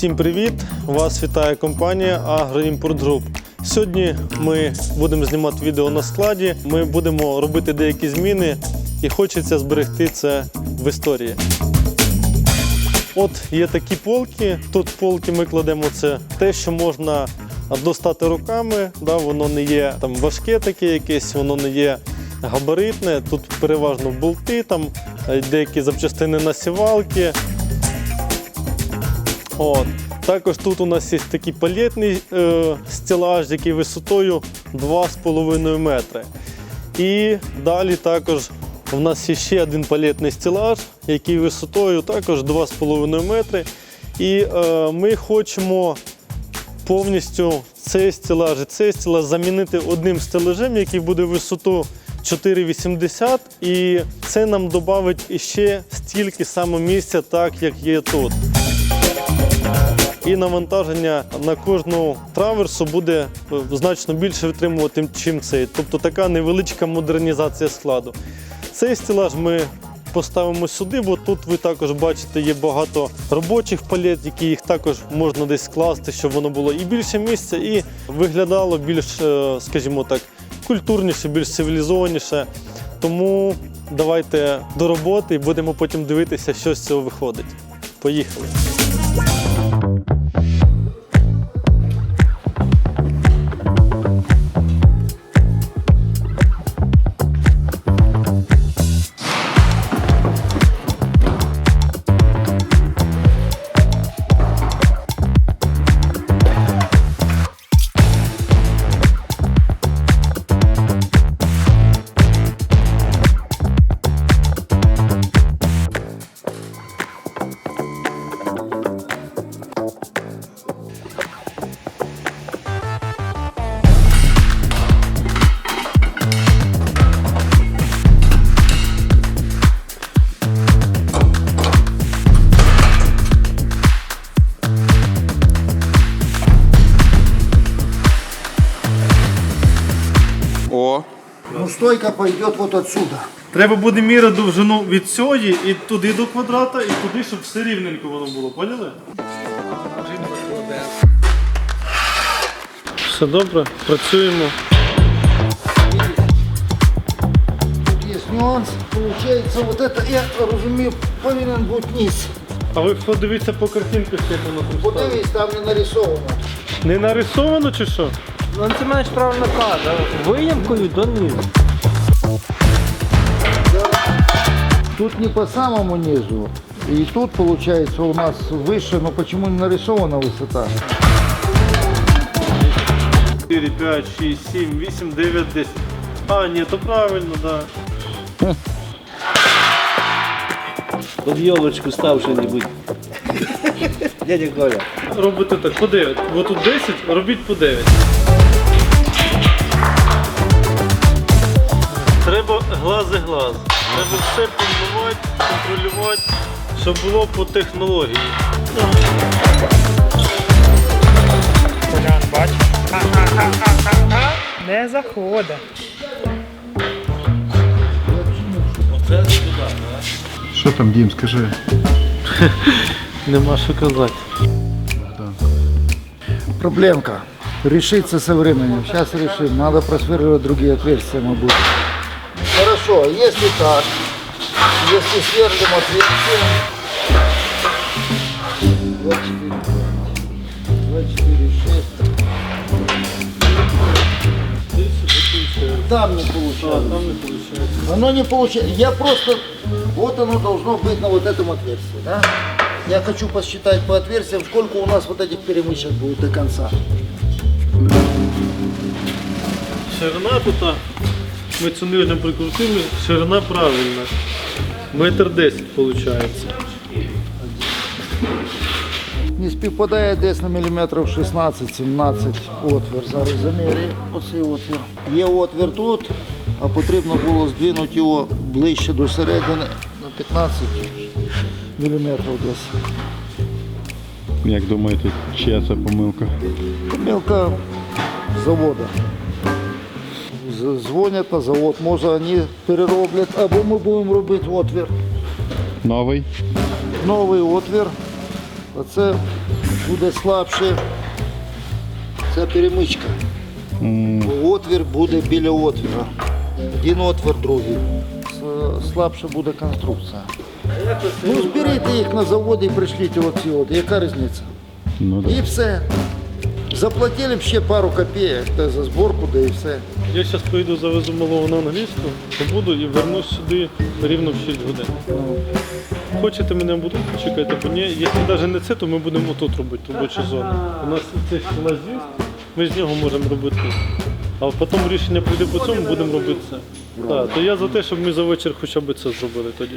Всім привіт! Вас вітає компанія Агроімпорт Груп. Сьогодні ми будемо знімати відео на складі. Ми будемо робити деякі зміни і хочеться зберегти це в історії. От є такі полки. Тут полки ми кладемо це те, що можна достати руками. Да, воно не є там важке таке якесь, воно не є габаритне. Тут переважно болти, там е, деякі запчастини насівалки. От. Також тут у нас є такий палетний е, стелаж, який висотою 2,5 метри. І далі також у нас є ще один палетний стелаж, який висотою також 2,5 метри. І е, ми хочемо повністю цей стелаж і цей стелаж замінити одним стелажем, який буде висоту 4,80. І це нам додавить ще стільки саме місця, так як є тут і навантаження на кожну траверсу буде е, значно більше витримувати, чим цей. Тобто така невеличка модернізація складу. Цей стелаж ми поставимо сюди, бо тут ви також бачите, є багато робочих палет, які їх також можна десь скласти, щоб воно було і більше місця, і виглядало більш, е, скажімо так, культурніше, більш цивілізованіше. Тому давайте до роботи і будемо потім дивитися, що з цього виходить. Поїхали! О, Ну, стойка пойдет вот отсюда. Треба буде міряти довжину від цієї і туди до квадрата, і туди, щоб все рівненько воно було, поняли? Все добре, працюємо. Тут есть нюанс. Получается, вот это, я разумею, повинен бути низ. А ви подивіться по картинках, як воно представлено. Подивись, там не нарисовано. Не нарисовано чи що? Ну, це маєш правильно каже. Виямкою донизу. Тут не по самому низу. И тут, получается, у нас выше, но почему не нарисована высота? 4, 5, 6, 7, 8, 9, 10. А, ні, то правильно, так. Да. Под елочку став що-небудь. Дядя Коля. Робите так, по 9. Бо тут 10, робіть по 9. Треба глаз і глаз. Треба все планувати, контролювати, щоб було по технології. Колян, бач. Не заходить. Що там, Дім, скажи? Нема що казати. Проблемка. Решится со временем. Сейчас решим. Надо просверлить другие отверстия, мабуть. Хорошо, если так, если сверлим отверстие, 24, 24, 6. Там не получается. Там не виходить. Оно не получается. Я просто... Вот оно должно быть на вот этом отверстии, да? Я хочу посчитать по отверстиям, сколько у нас вот этих перемычек будет до конца. Ширина тут, а, ми цю нижню прикрутили, ширина правильна. Метр 10 виходить. Не співпадає десь на міліметрів 16-17 отвір. Зараз замірюю оцей отвір. Є отвір тут, а потрібно було здвинути його ближче до середини на 15 міліметрів десь. Як думаєте, чия це помилка? Помилка завода. Дзвонять на завод, може вони перероблять, або ми будемо робити отвір. Новий? Новий отвір. А це буде слабше. Це перемичка. Бо Отвір буде біля отвіра. Один отвір, другий. Слабше буде конструкція. Ну, зберіть їх на заводі і пришліть оці от. Яка різниця? Ну да. І все. Заплатили б ще пару копійок та за зборку, да і все. Я зараз поїду завезу малого на англійську, побуду і вернусь сюди рівно в 6 годин. Хочете мене будуть, чекайте, бо ні, якщо навіть не це, то ми будемо тут робити робочу зону. У нас цей стілаж є, ми з нього можемо робити. А потім рішення прийде по цьому, будемо робити це. Так, то я за те, щоб ми за вечір хоча б це зробили тоді.